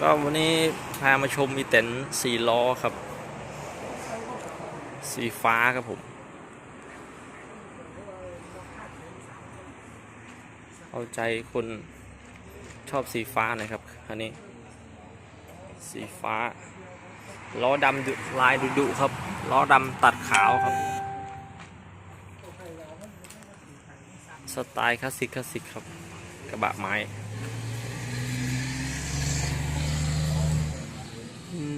ก็วันนี้พามาชมมีเต็นสีล้อครับ สีฟ้าครับผม เอาใจคนชอบสีฟ้าหน่อยครับอันนี้ สีฟ้า ล้อดำดลายดุดุๆครับ ล้อดำตัดขาวครับ สไตล์คลาสสิกคลาสสิกครับ กระบะไม้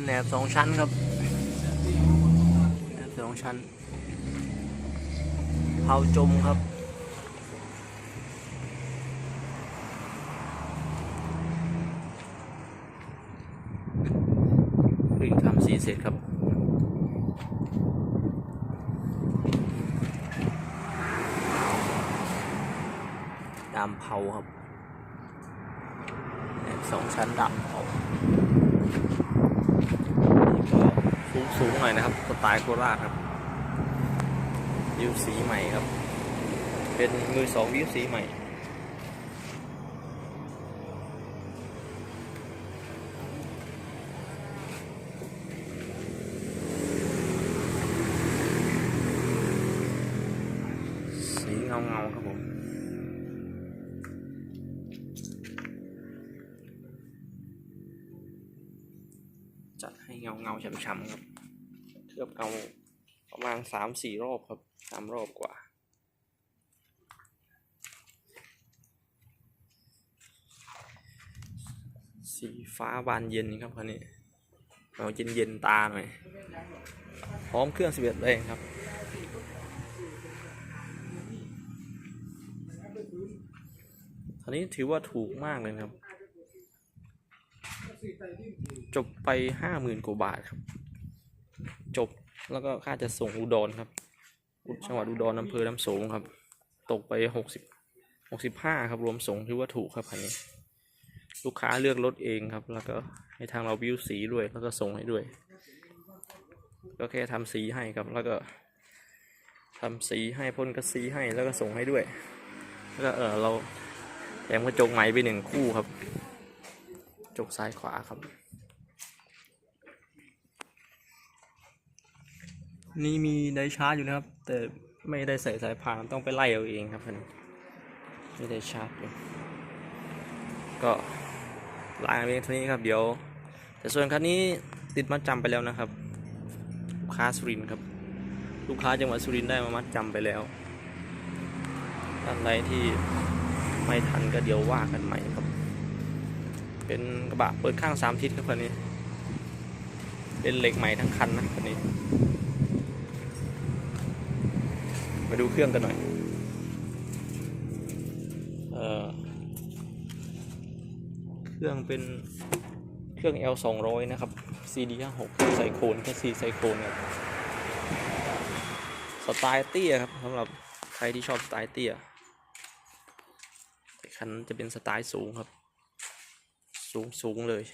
แหนบสองชั้นครับแหนบสองชั้นเผาจมครับเพิ่งทำสีเสร็จครับดำเผาครับแนบสองชั้นดำเผา ก็สูงสูงหน่อยนะครับสไตล์โคราชครับวิวสีใหม่ครับ เป็นมือสองวิวสีใหม่สีเงาเงาครับผม จัดให้เงาเงาช้ำๆครับ เคลือบเงาประมาณสามสี่รอบครับสามรอบกว่า สีฟ้าบานเย็นครับคันนี้เอาเย็นเย็นๆตาหน่อย พร้อมเครื่องสิบเอ็ดแรงครับคันนี้ถือว่าถูกมากเลยครับ จบไปห้าหมื่นกว่าบาทครับ จบแล้วก็ค่าจะส่งอุดรครับจังหวัดอุดรอำเภอน้ำสงครับ ตกไปหกสิบหกสิบห้าครับรวมส่งถือว่าถูกครับคันนี้ลูกค้าเลือกรถเองครับ แล้วก็ให้ทางเราวิวสีด้วย แล้วก็ส่งให้ด้วย ก็แค่ทำสีให้ครับ แล้วก็ทำสีให้พ่นกระสีให้แล้วก็ส่งให้ด้วย แล้วก็เออเราแถมกระจกใหม่ไปหนึ่งคู่ครับ จกซ้ายขวาครับ นี่มีไดชาร์จอยู่นะครับ แต่ไม่ได้ใส่สายพานต้องไปไล่เอาเองครับคันไม่ได้ชาร์จอยู่ก็ลาเพียงเท่านี้ครับ เดี๋ยว แต่ส่วนคันนี้ติดมัดจำไปแล้วนะครับลูกค้าสุรินครับ ลูกค้าจังหวัดสุรินได้มามัดจำไปแล้วท่านใดที่ไม่ทันก็เดี๋ยวว่ากันใหม่ครับ เป็นกระบะเปิดข้างสามทิศครับคันนี้ เป็นเหล็กใหม่ทั้งคันนะคันนี้ มาดูเครื่องกันหน่อย เออเครื่องเป็นเครื่อง L 2 0 0นะครับ CD 5 6ไซโคนแค่ซีไซโคนครับสไตล์เตี้ยครับสำหรับใครที่ชอบสไตล์เตี้ยคันจะเป็นสไตล์สูงครับ สูงสูงเลย